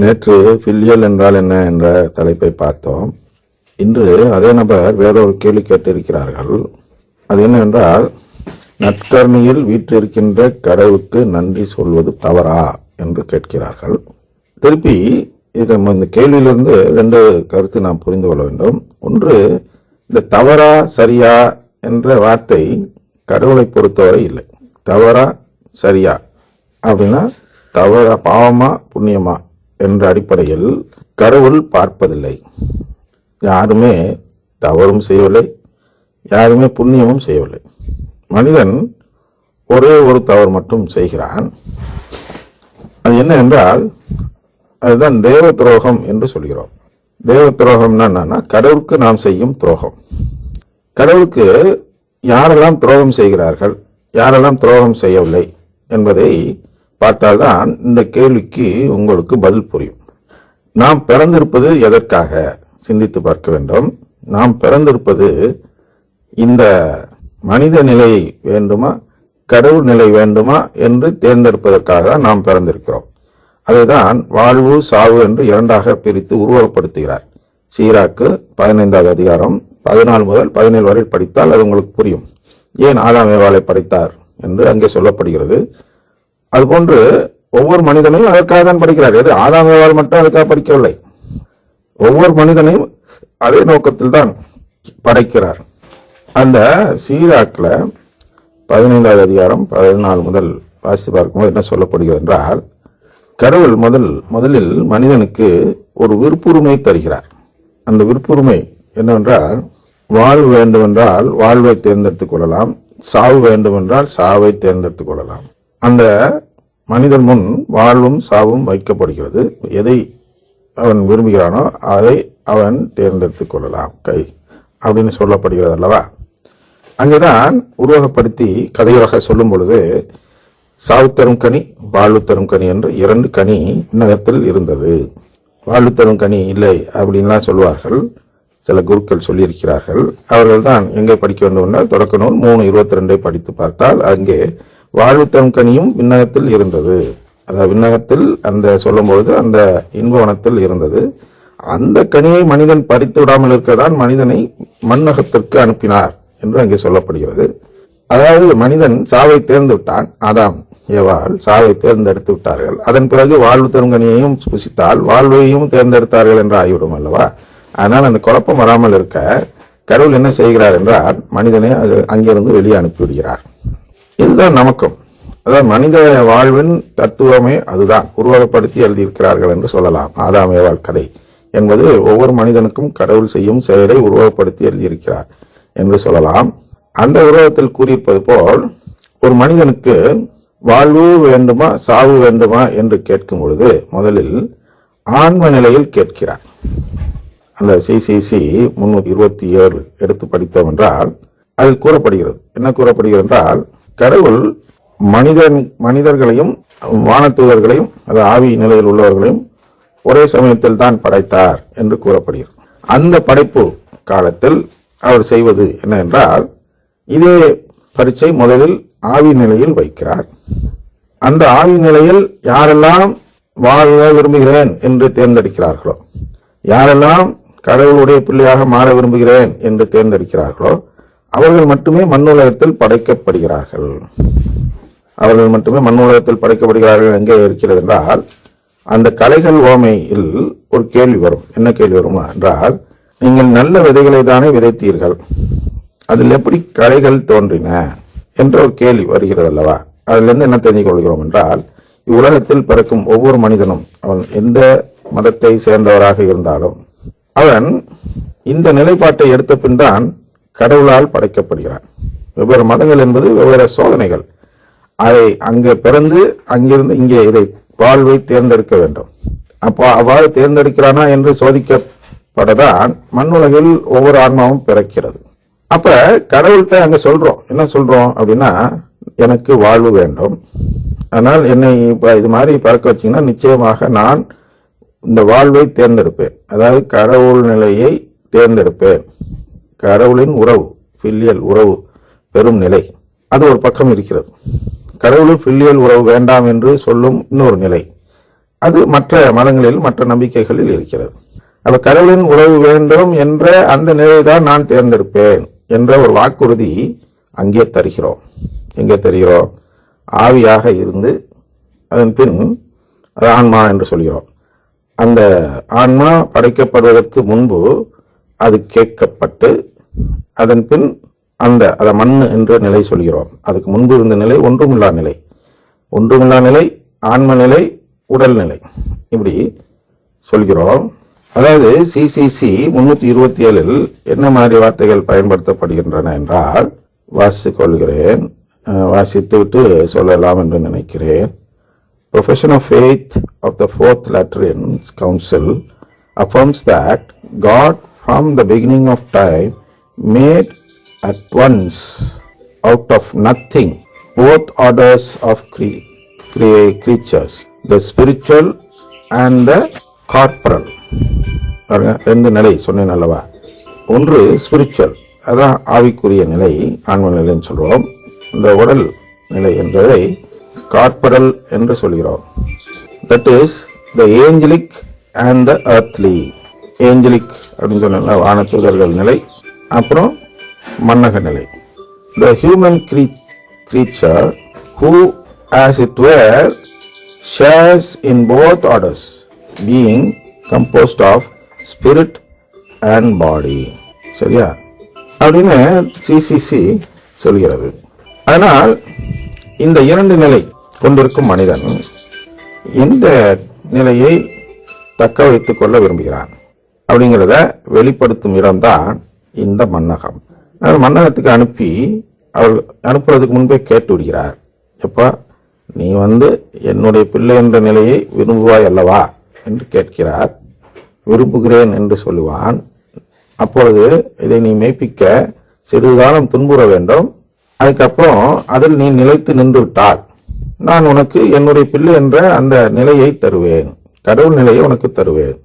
நேற்று ஃபில்லியல் என்றால் என்ன என்ற தலைப்பை பார்த்தோம். இன்று அதே நபர் வேறொரு கேள்வி கேட்டிருக்கிறார்கள். அது என்னவென்றால் நற்கருணையில் வீற்றிருக்கின்ற கடவுளுக்கு நன்றி சொல்வது தவறா என்று கேட்கிறார்கள். திருப்பி நம்ம இந்த கேள்வியிலிருந்து ரெண்டு கருத்து நாம் புரிந்து கொள்ள வேண்டும். ஒன்று இந்த தவறா சரியா என்ற வார்த்தை கடவுளை பொறுத்தவரை இல்லை. தவறா சரியா அப்படின்னா தவறா பாவமா புண்ணியமா என்ற அடிப்படையில் கடவுள் பார்ப்பதில்லை. யாருமே தவறும் செய்யவில்லை யாருமே புண்ணியமும் செய்யவில்லை. மனிதன் ஒரே ஒரு தவறு மட்டும் செய்கிறான். அது என்ன என்றால் அதுதான் தேவ துரோகம் என்று சொல்கிறோம். தேவ துரோகம்னா என்னன்னா கடவுளுக்கு நாம் செய்யும் துரோகம். கடவுளுக்கு யாரெல்லாம் துரோகம் செய்கிறார்கள் யாரெல்லாம் துரோகம் செய்யவில்லை என்பதை பார்த்தால்தான் இந்த கேள்விக்கு உங்களுக்கு பதில் புரியும். நாம் பிறந்திருப்பது எதற்காக? சிந்தித்து பார்க்க வேண்டும். நாம் பிறந்திருப்பது இந்த மனித நிலை வேண்டுமா? கடவுள் நிலை வேண்டுமா? என்று தேர்ந்தெடுப்பதற்காக தான் நாம் பிறந்திருக்கிறோம். அதைதான் வாழ்வு சாவு என்று இரண்டாக பிரித்து உருவகப்படுத்துகிறார். சீராக்கு பதினைந்தாவது அதிகாரம் பதினாலு முதல் பதினேழு வரை படித்தால் அது உங்களுக்கு புரியும். ஏன் ஆதாம் ஏவாளை படைத்தார் என்று அங்கே சொல்லப்படுகிறது. அதுபோன்று ஒவ்வொரு மனிதனையும் அதற்காக தான் படிக்கிறார். எது? ஆதாம் ஏவாள் மட்டும் அதுக்காக படிக்கவில்லை. ஒவ்வொரு மனிதனையும் அதே நோக்கத்தில் தான் படைக்கிறார். அந்த சீராக்கில் பதினைந்தாவது அதிகாரம் பதினாலு முதல் வாசி பார்க்கும்போது என்ன சொல்லப்படுகிறது என்றால் கடவுள் முதல் முதலில் மனிதனுக்கு ஒரு விருப்புரிமை தருகிறார். அந்த விருப்புரிமை என்னவென்றால் வாழ்வு வேண்டுமென்றால் வாழ்வை தேர்ந்தெடுத்துக் கொள்ளலாம். சாவு வேண்டுமென்றால் சாவை தேர்ந்தெடுத்துக் கொள்ளலாம். அந்த மனிதன் முன் வாழ்வும் சாவும் வைக்கப்படுகிறது. எதை அவன் விரும்புகிறானோ அதை அவன் தேர்ந்தெடுத்துக் கொள்ளலாம். கை. அப்படின்னு சொல்லப்படுகிறது அல்லவா? அங்கேதான் உருவகப்படுத்தி கதையாக சொல்லும் பொழுது சாவு தரும் கனி வாழ்வு தரும் கனி என்று இரண்டு கனி விண்ணகத்தில் இருந்தது. வாழ்வு தரும் கனி இல்லை அப்படின்லாம் சொல்வார்கள். சில குருக்கள் சொல்லியிருக்கிறார்கள். அவர்கள் தான் எங்கே படிக்க வேண்டும் என்றால் தொடக்க நூல் மூணு இருபத்தி ரெண்டை படித்து பார்த்தால் அங்கே வாழ்வு தரும் கனியும் விண்ணகத்தில் இருந்தது. அதாவது விண்ணகத்தில் அந்த சொல்லும்பொழுது அந்த இன்பவனத்தில் இருந்தது. அந்த கனியை மனிதன் பறித்து விடாமல் இருக்கதான் மனிதனை மண்ணகத்திற்கு அனுப்பினார் என்று அங்கே சொல்லப்படுகிறது. அதாவது மனிதன் சாவை தேர்ந்து விட்டான் ஆதாம் ஏவாள் சாவை தேர்ந்தெடுத்து விட்டார்கள். அதன் பிறகு வாழ்வு தருங்கனியையும் புசித்தால் வாழ்வையும் தேர்ந்தெடுத்தார்கள் என்று ஆகிவிடும் அல்லவா? அதனால் அந்த குழப்பம் வராமல் இருக்க கடவுள் என்ன செய்கிறார் என்றால் மனிதனை அங்கிருந்து வெளியே அனுப்பிவிடுகிறார். இதுதான் நமக்கும். அதாவது மனித வாழ்வின் தத்துவமே அதுதான். உருவகப்படுத்தி எழுதியிருக்கிறார்கள் என்று சொல்லலாம். ஆதாமேவாள் கதை என்பது ஒவ்வொரு மனிதனுக்கும் கடவுள் செய்யும் செயலை உருவகப்படுத்தி எழுதியிருக்கிறார் என்று சொல்லலாம். அந்த உருவகத்தில் கூறியிருப்பது போல் ஒரு மனிதனுக்கு வாழ்வு வேண்டுமா சாவு வேண்டுமா என்று கேட்கும் பொழுது முதலில் ஆன்ம நிலையில் கேட்கிறார். அந்த சிசிசி முன்னூத்தி இருபத்தி ஏழு எடுத்து படித்தோம் என்றால் அதில் கூறப்படுகிறது. என்ன கூறப்படுகிறது என்றால் கடவுள் மனிதன் மனிதர்களையும் வானத்தூதர்களையும் அது ஆவி நிலையில் உள்ளவர்களையும் ஒரே சமயத்தில் தான் படைத்தார் என்று கூறப்படுகிறது. அந்த படைப்பு காலத்தில் அவர் செய்வது என்ன என்றால் இதே பரீட்சை முதலில் ஆவி நிலையில் வைக்கிறார். அந்த ஆவி நிலையில் யாரெல்லாம் வாழ விரும்புகிறேன் என்று தேர்ந்தெடுக்கிறார்களோ யாரெல்லாம் கடவுளுடைய பிள்ளையாக மாற விரும்புகிறேன் என்று தேர்ந்தெடுக்கிறார்களோ அவர்கள் மட்டுமே மண்ணுலகத்தில் படைக்கப்படுகிறார்கள். அவர்கள் மட்டுமே மண்ணுலகத்தில் படைக்கப்படுகிறார்கள் எங்கே இருக்கிறது என்றால் அந்த கலைகள் ஓமையில் ஒரு கேள்வி வரும். என்ன கேள்வி வருமா என்றால் நீங்கள் நல்ல விதைகளை தானே விதைத்தீர்கள். அதில் எப்படி கலைகள் தோன்றின என்ற ஒரு கேள்வி வருகிறது அல்லவா? அதிலிருந்து என்ன தெரிந்து கொள்கிறோம் என்றால் இவ்வுலகத்தில் பிறக்கும் ஒவ்வொரு மனிதனும் அவன் எந்த மதத்தை சேர்ந்தவராக இருந்தாலும் அவன் இந்த நிலைப்பாட்டை எடுத்த பின் தான் கடவுளால் படைக்கப்படுகிறான் வெவ்வேறு மதங்கள் என்பது வெவ்வேறு சோதனைகள். அதை அங்கே பிறந்து அங்கிருந்து இங்கே இதை வாழ்வை தேர்ந்தெடுக்க வேண்டும். அப்போ அவ்வாறு தேர்ந்தெடுக்கிறானா என்று சோதிக்கப்படதான் மண்ணுலகில் ஒவ்வொரு ஆன்மாவும் பிறக்கிறது. அப்ப கடவுள்கிட்ட அங்கே சொல்றோம். என்ன சொல்றோம் அப்படின்னா எனக்கு வாழ்வு வேண்டும். ஆனால் என்னை இப்போ இது மாதிரி பறக்க வச்சீங்கன்னா நிச்சயமாக நான் இந்த வாழ்வை தேர்ந்தெடுப்பேன். அதாவது கடவுள் நிலையை தேர்ந்தெடுப்பேன். கடவுளின் உறவு ஃபில்லியல் உறவு பெரும் நிலை. அது ஒரு பக்கம் இருக்கிறது. கடவுளில் ஃபில்லியல் உறவு வேண்டாம் என்று சொல்லும் இன்னொரு நிலை. அது மற்ற மதங்களில் மற்ற நம்பிக்கைகளில் இருக்கிறது. அப்போ கடவுளின் உறவு வேண்டும் என்ற அந்த நிலையை தான் நான் தேர்ந்தெடுப்பேன் என்ற ஒரு வாக்குறுதி அங்கே தருகிறோம். எங்கே தருகிறோம்? ஆவியாக இருந்து அதன் பின் அது ஆன்மா என்று சொல்கிறோம். அந்த ஆன்மா படைக்கப்படுவதற்கு முன்பு அது கேட்கப்பட்டு அதன் பின் அந்த அதை மண் என்ற நிலை சொல்கிறோம். அதுக்கு முன்பு இருந்த நிலை ஒன்றுமில்லா நிலை. ஒன்றுமில்லா நிலை ஆன்ம நிலை உடல் நிலை. இப்படி சொல்கிறோம். அதாவது சிசிசி முன்னூத்தி இருபத்தி ஏழில் என்ன மாதிரி வார்த்தைகள் பயன்படுத்தப்படுகின்றன என்றால் வாசித்துக் கொள்கிறேன். வாசித்து விட்டு சொல்லலாம் என்று நினைக்கிறேன். Profession of faith of the Fourth Lateran Council affirms that God, from the beginning of time, made at once out of nothing both orders of cre- cre- creatures, the spiritual and the corporal. பாருங்க, ரெண்டு நிலை சொன்னேன் அல்லவா ஒன்று spiritual அதான் ஆவிக்குரிய நிலை ஆன்ம நிலைன்னு சொல்றோம் இந்த உடல் நிலை என்பதை கார்பரல் என்று சொல்கிறோம் that is the angelic and the earthly angelic அப்படின்னு சொன்னால் வானத்தூதர்கள் நிலை. அப்புறம் மன்னக நிலை. The human creature who as it were shares in both orders being composed of spirit and body. சரியா? அப்படின்னு சிசிசி சொல்கிறது. அதனால் இந்த இரண்டு நிலை கொண்டிருக்கும் மனிதன் இந்த நிலையை தக்க வைத்துக் கொள்ள விரும்புகிறான். அப்படிங்கிறத வெளிப்படுத்தும் இடம்தான் இந்த மன்னகம். மன்னகத்துக்கு அனுப்பி அவர் அனுப்புறதுக்கு முன்பே கேட்டு விடுகிறார். எப்பா நீ வந்து என்னுடைய பிள்ளை என்ற நிலையை விரும்புவாய் அல்லவா என்று கேட்கிறார். விரும்புகிறேன் என்று சொல்லுவான். அப்பொழுது இதை நீ மெய்ப்பிக்க சிறிது காலம் துன்புற வேண்டும். அதுக்கப்புறம் அதில் நீ நிலைத்து நின்று விட்டால் நான் உனக்கு என்னுடைய பிள்ளை என்ற அந்த நிலையை தருவேன். கடவுள் நிலையை உனக்கு தருவேன்.